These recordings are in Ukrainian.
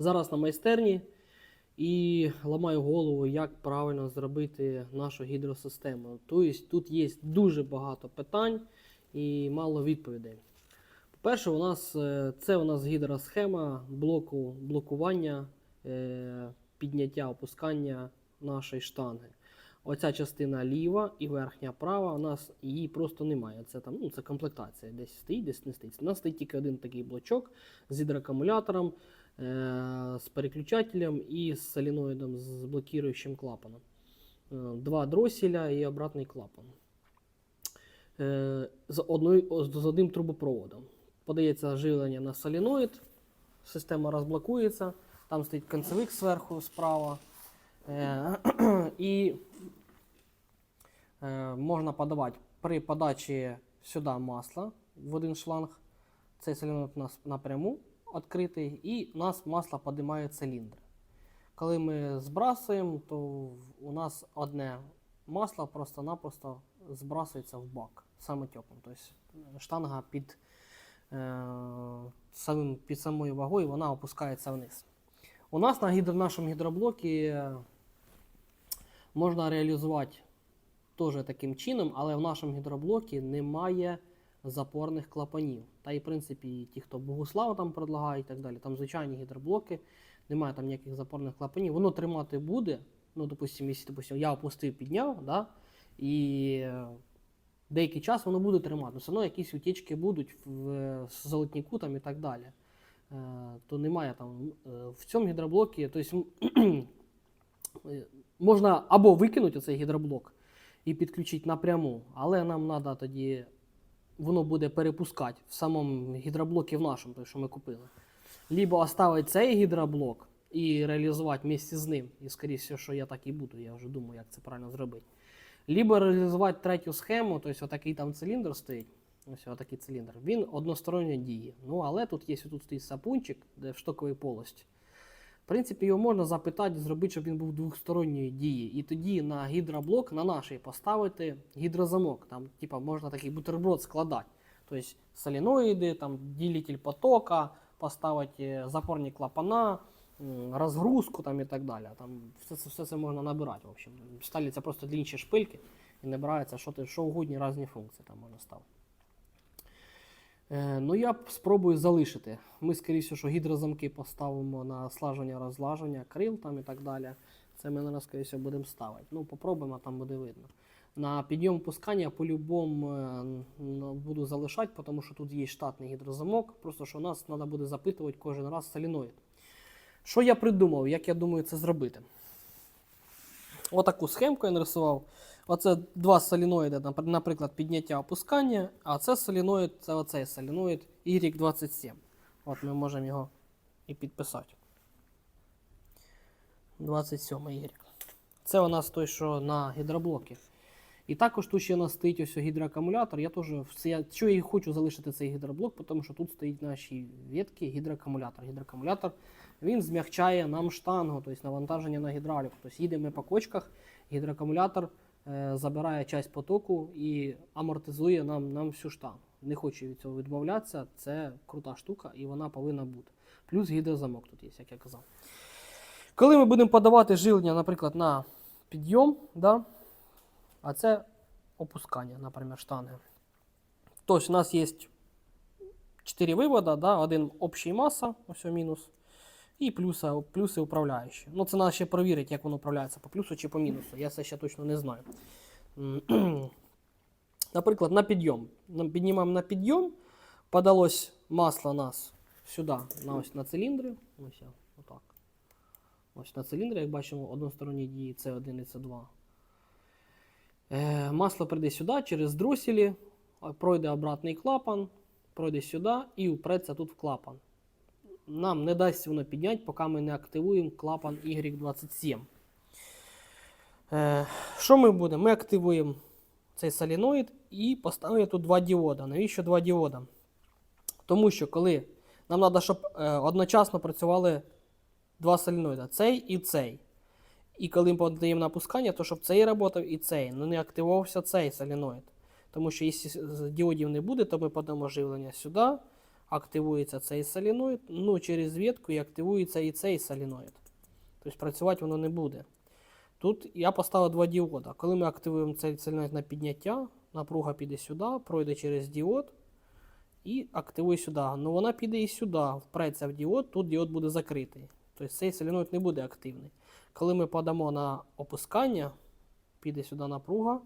Зараз на майстерні і ламаю голову, як правильно зробити нашу гідросистему. Тобто тут є дуже багато питань і мало відповідей. По-перше, у нас е, це у нас гідросхема блоку блокування, е, підняття, опускання нашої штанги. Оця частина ліва і верхня права, у нас її просто немає. Це там, ну, це комплектація. Десь стоїть, десь не стоїть. У нас стоїть тільки один такий блочок з гідроакумулятором, е- з переключателем і з соліноїдом з блокуючим клапаном. Е, Два дроселя і обратний клапан. Е, з, одною, з одним трубопроводом. Подається живлення на соліноїд, система розблокується, там стоїть концевик зверху справа. І можна подавати при подачі сюди масла в один шланг. Цей нас напряму відкритий, і у нас масло підіймає циліндр. Коли ми збрасуємо, то у нас одне масло просто-напросто збрасується в бак самотеком. Тобто штанга під, е, самим, під самою вагою вона опускається вниз. У нас на гідро, нашому гідроблокі е, можна реалізувати теж таким чином, але в нашому гідроблокі немає запорних клапанів. Та й, в принципі, ті, хто Богуслав там предлагає і так далі, там звичайні гідроблоки, немає там ніяких запорних клапанів. Воно тримати буде. Ну, допустим, якщо допустим, я опустив, підняв, да, і е, деякий час воно буде тримати. Все одно якісь утічки будуть в золотнику там і так далі. Е, то немає там е, в цьому гідроблокі, тобто можна або викинути цей гідроблок і підключити напряму, але нам треба тоді, воно буде перепускати в самому гідроблокі в нашому, той, що ми купили. Либо оставити цей гідроблок і реалізувати місці з ним. І, скоріше, що я так і буду, я вже думаю, як це правильно зробити. Либо реалізувати третю схему, тобто отакий там циліндр стоїть. Ось отакий циліндр. Він односторонньо діє. Ну, але тут є тут стоїть сапунчик, де в штоковій полості. Принципі, його можна запитати, зробити, щоб він був двосторонньої дії. І тоді на гідроблок на нашій поставити гідрозамок. Там, типа, можна такий бутерброд складати. Тобто соліноїди, там, ділитель потока, поставити е, запорні клапана, розгрузку там, і так далі. Там все, це, все це можна набирати. В общем. Ставляться просто длінші шпильки і набирається що, що угодні різні функції там можна ставити. Е, ну, я спробую залишити. Ми, скоріше, що гідрозамки поставимо на слаження, розлаження, крил там і так далі. Це ми, наразі, скоріше, будемо ставити. Ну, попробуємо, там буде видно. На підйом пускання по-любому е, буду залишати, тому що тут є штатний гідрозамок. Просто що нас треба буде запитувати кожен раз соліноїд. Що я придумав, як я думаю це зробити? Отаку схемку я нарисував. Оце два соліноїди, наприклад, підняття опускання, а це соліноїд, це оцей соліноїд Y27. От ми можемо його і підписати. 27 Y. Це у нас той, що на гідроблокі. І також тут ще у нас стоїть ось гідроакумулятор. Я теж я, що я хочу залишити цей гідроблок, тому що тут стоїть наші ветки гідроакумулятор. Гідроакумулятор він змягчає нам штангу, тобто навантаження на гідравліку. Тобто їдемо по кочках, гідроакумулятор забирає часть потоку і амортизує нам, нам всю штангу. Не хочу від цього відмовлятися, це крута штука і вона повинна бути. Плюс гідрозамок тут є, як я казав. Коли ми будемо подавати жилення, наприклад, на підйом, да, а це опускання, наприклад, штанги. Тобто у нас є 4 вивода, да, один общий маса, ось мінус, і плюси, плюси управляючі. Ну, це треба ще перевірити, як воно управляється, по плюсу чи по мінусу. Я це ще точно не знаю. Наприклад, на підйом. Піднімаємо на підйом, подалось масло нас сюди, на, ось, на циліндри. Ось, отак. Ось на циліндри, як бачимо, односторонні дії С1 і С2. Е, масло прийде сюди через дроселі, пройде обратний клапан, пройде сюди і упреться тут в клапан. Нам не дасть воно підняти, поки ми не активуємо клапан Y27. Е, що ми будемо? Ми активуємо цей соліноїд і поставимо тут два діода. Навіщо два діода? Тому що коли нам треба, щоб е, одночасно працювали два соліноїда, цей і цей. І коли ми подаємо на опускання, то щоб цей працював і цей. Ну не активувався цей соліноїд. Тому що якщо діодів не буде, то ми подамо живлення сюди, активується цей соліноїд, ну через ветку і активується і цей соліноїд. Тобто працювати воно не буде. Тут я поставив два діода. Коли ми активуємо цей соліноїд на підняття, напруга піде сюди, пройде через діод і активує сюди. Ну вона піде і сюди, впреться в діод, тут діод буде закритий. Тобто цей соліноїд не буде активний. Коли ми подамо на опускання, піде сюди напруга,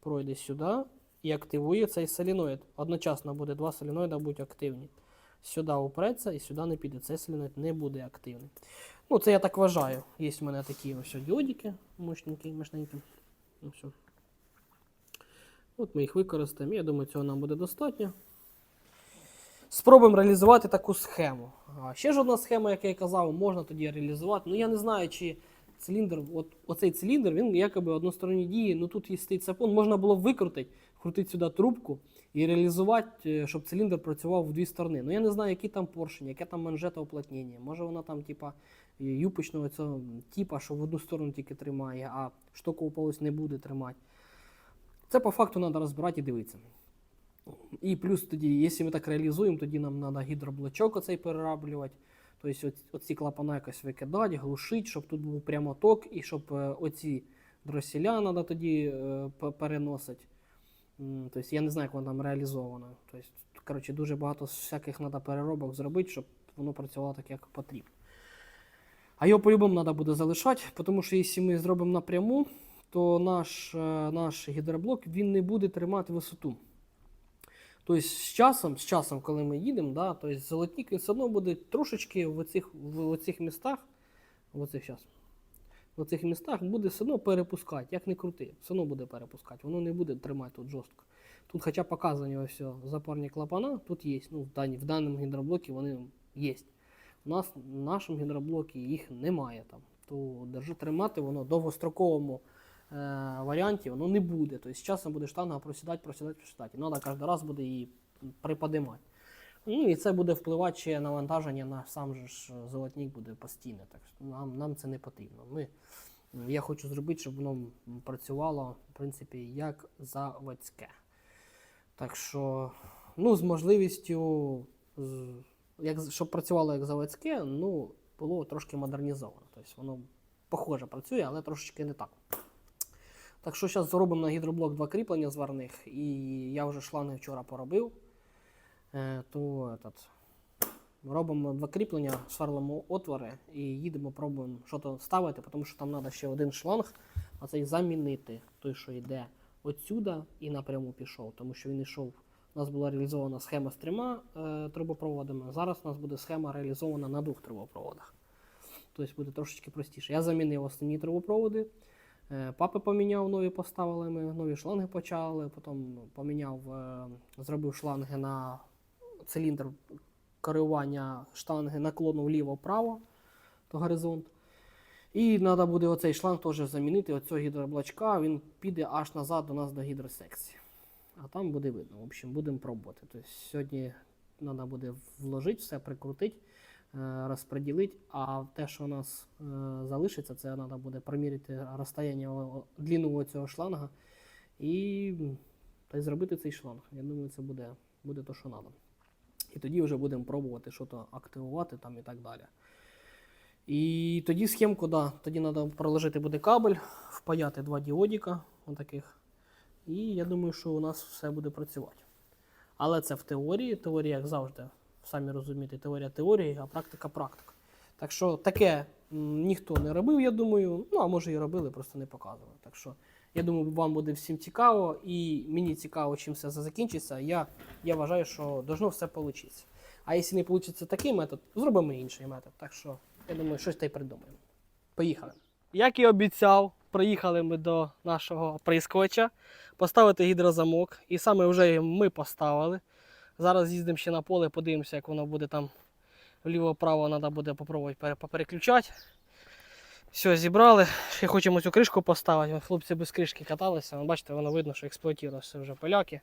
пройде сюди і активує цей соліноїд. Одночасно буде два соліноїда будуть активні. Сюди упреться і сюди не піде. Цей соліноїд не буде активний. Ну, це я так вважаю. Є в мене такі ось діодики мощненькі, мощненькі. Ну, все. От ми їх використаємо. Я думаю, цього нам буде достатньо. Спробуємо реалізувати таку схему. А ще ж одна схема, як я казав, можна тоді реалізувати. Ну я не знаю, чи циліндр, от оцей циліндр, він якоби односторонній дії, ну тут є стоїть сапон, можна було викрутити, вкрутити сюди трубку і реалізувати, е, щоб циліндр працював в дві сторони. Ну я не знаю, які там поршень, яке там манжета уплотнення. Може вона там, типа, е, юпочного цього типа, що в одну сторону тільки тримає, а штокову полость не буде тримати. Це по факту треба розбирати і дивитися. І плюс тоді, якщо ми так реалізуємо, тоді нам треба гідроблочок оцей перераблювати. Тобто оц- оці клапана якось викидати, глушити, щоб тут був прямоток, і щоб е, оці дросіля треба тоді е, переносити. Тобто я не знаю, як воно там реалізовано. Тобто, коротше, дуже багато всяких треба переробок зробити, щоб воно працювало так, як потрібно. А його по-любому треба буде залишати, тому що якщо ми зробимо напряму, то наш, е, наш гідроблок він не буде тримати висоту. Тобто з часом, з часом, коли ми їдемо, да, тобто золотник все одно буде трошечки в оцих, в оцих містах, в оцих, щас, в оцих містах буде все одно перепускати, як не крути, все одно буде перепускати, воно не буде тримати тут жорстко. Тут хоча показані ось о, запорні клапана, тут є, ну, в, дані, в даному гідроблокі вони є. У нас в нашому гідроблокі їх немає там. То держи тримати воно довгостроковому е, варіанті воно не буде. Тобто з часом буде штанга просідати, просідати, просідати. Треба кожен раз буде її приподимати. Ну і це буде впливати ще навантаження на сам же ж золотник буде постійне. Так що нам, нам це не потрібно. Ми, я хочу зробити, щоб воно працювало в принципі як заводське. Так що, ну, з можливістю, як, щоб працювало як заводське, ну, було трошки модернізовано. Тобто воно похоже працює, але трошечки не так. Так що зараз зробимо на гідроблок два кріплення зварних, і я вже шланги вчора поробив. Е, то этот, робимо два кріплення, сварлимо отвори і їдемо, пробуємо що то ставити, тому що там треба ще один шланг, а цей замінити той, що йде отсюда і напряму пішов, тому що він йшов. У нас була реалізована схема з трьома е, трубопроводами. Зараз у нас буде схема реалізована на двох трубопроводах. Тобто буде трошечки простіше. Я замінив основні трубопроводи. Е, Папи поміняв, нові поставили ми, нові шланги почали, потім поміняв, е, зробив шланги на циліндр коригування штанги наклону вліво-вправо, то горизонт. І треба буде оцей шланг теж замінити, оцього гідроблачка, він піде аж назад до нас до гідросекції. А там буде видно. В общем, будемо пробувати. Тобто сьогодні треба буде вложити все, прикрутити, розподілити, а те, що у нас е, залишиться, це треба буде проміряти розстояння, длину цього шланга і, та й зробити цей шланг. Я думаю, це буде, буде то, що треба. І тоді вже будемо пробувати щось активувати там і так далі. І тоді схемку, да, тоді треба проложити буде кабель, впаяти два діодіка, отаких. І я думаю, що у нас все буде працювати. Але це в теорії. Теорія, як завжди, самі розумієте, теорія теорії, а практика практика. Так що таке ніхто не робив, я думаю. Ну, а може і робили, просто не показували. Так що я думаю, вам буде всім цікаво, і мені цікаво, чим все закінчиться. Я, я вважаю, що должно все вийти. А якщо не вийде такий метод, зробимо інший метод. Так що, я думаю, щось та й придумаємо. Поїхали. Як і обіцяв, приїхали ми до нашого прискоча поставити гідрозамок. І саме вже ми поставили. Зараз їздимо ще на поле, подивимося, як воно буде там вліво-право, треба буде попробувати пере- попереключати. Все, зібрали. Ще хочемо цю кришку поставити. Хлопці без кришки каталися. Бачите, воно видно, що експлуатується вже поляки.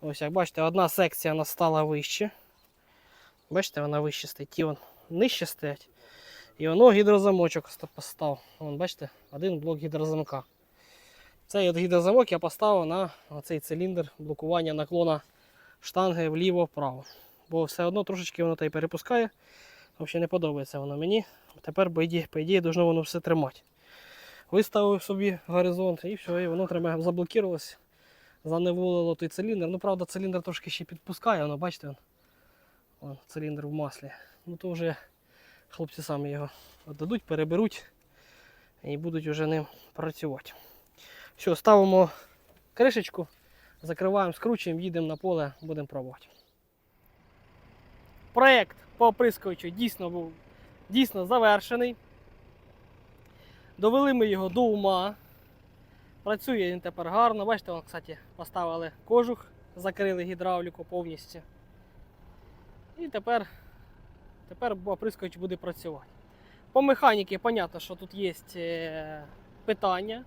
Ось як бачите, одна секція настала вище. Бачите, вона вище стоїть, ті вон нижче стоять. І воно гідрозамочок постав. Вон, бачите, один блок гідрозамка. Цей гідрозамок я поставив на цей циліндр блокування наклона штанги вліво-вправо. бо все одно трошечки воно та й перепускає. Взагалі не подобається воно мені. Тепер, по ідеї, по ідеї, должно воно все тримати. Виставив собі горизонт і все, і воно треба заблокувалося. Заневолило той циліндр. Ну, правда, циліндр трошки ще підпускає, воно, бачите, вон, вон, циліндр в маслі. Ну то вже хлопці самі його віддадуть, переберуть і будуть вже ним працювати. Все, ставимо кришечку, закриваємо, скручуємо, їдемо на поле, будемо пробувати. Проєкт по оприскувачу дійсно був дійсно завершений. Довели ми його до ума. Працює він тепер гарно. Бачите, вон, кстати, поставили кожух, закрили гідравліку повністю. І тепер, тепер оприскувач буде працювати. По механіки, понятно, що тут є е, питання.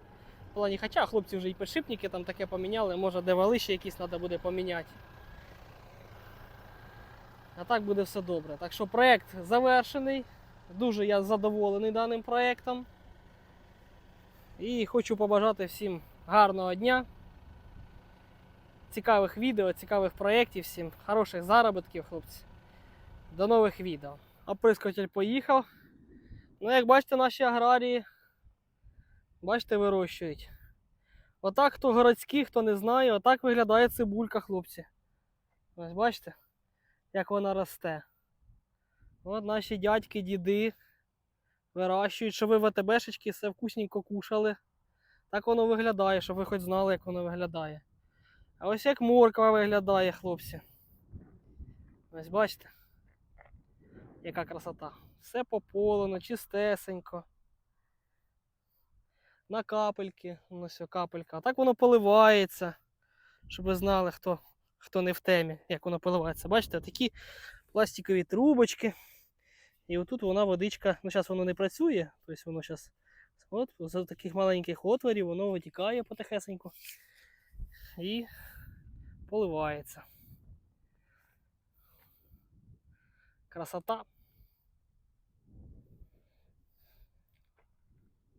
Плані, хоча хлопці вже і підшипники там таке поміняли, може де вали ще якісь треба буде поміняти. А так буде все добре. Так що проєкт завершений. Дуже я задоволений даним проєктом. І хочу побажати всім гарного дня, цікавих відео, цікавих проєктів, всім хороших заробітків, хлопці. До нових відео. Оприскуватель поїхав. Ну, як бачите, наші аграрії, бачите, вирощують. Отак, хто городський, хто не знає, отак виглядає цибулька, хлопці. Ось бачите, як вона росте. От наші дядьки, діди вирощують, щоб ви ВТБшечки все вкусненько кушали. Так воно виглядає, щоб ви хоч знали, як воно виглядає. А ось як морква виглядає, хлопці. Ось бачите, яка красота. Все пополено, чистесенько. На капельки, все капелька. А так воно поливається, щоб ви знали, хто, хто не в темі, як воно поливається. Бачите, такі пластикові трубочки. І отут вона водичка, ну зараз воно не працює, тобто воно зараз от, з таких маленьких отворів воно витікає потихесеньку і поливається. Красота.